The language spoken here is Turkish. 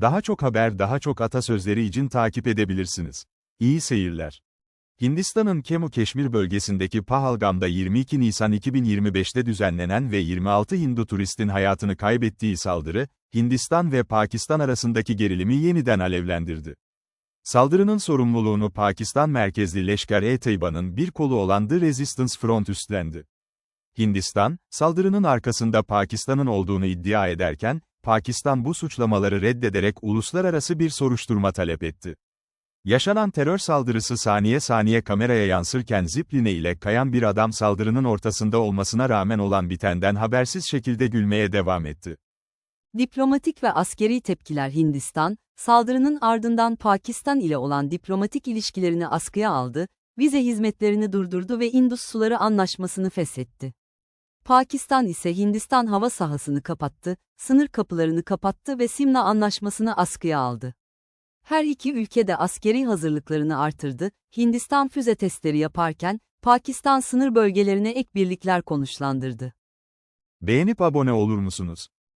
Daha çok haber daha çok atasözleri için takip edebilirsiniz. İyi seyirler. Hindistan'ın Kemu Keşmir bölgesindeki Pahalgam'da 22 Nisan 2025'te düzenlenen ve 26 Hindu turistin hayatını kaybettiği saldırı, Hindistan ve Pakistan arasındaki gerilimi yeniden alevlendirdi. Saldırının sorumluluğunu Pakistan merkezli Leşker-e-Tayba'nın bir kolu olan The Resistance Front üstlendi. Hindistan, saldırının arkasında Pakistan'ın olduğunu iddia ederken, Pakistan bu suçlamaları reddederek uluslararası bir soruşturma talep etti. Yaşanan terör saldırısı saniye saniye kameraya yansırken zipline ile kayan bir adam saldırının ortasında olmasına rağmen olan bitenden habersiz şekilde gülmeye devam etti. Diplomatik ve askeri tepkiler Hindistan, saldırının ardından Pakistan ile olan diplomatik ilişkilerini askıya aldı, vize hizmetlerini durdurdu ve Indus Suları Anlaşması'nı feshetti. Pakistan ise Hindistan hava sahasını kapattı, sınır kapılarını kapattı ve Simla Anlaşması'nı askıya aldı. Her iki ülke de askeri hazırlıklarını artırdı, Hindistan füze testleri yaparken, Pakistan sınır bölgelerine ek birlikler konuşlandırdı. Beğenip abone olur musunuz?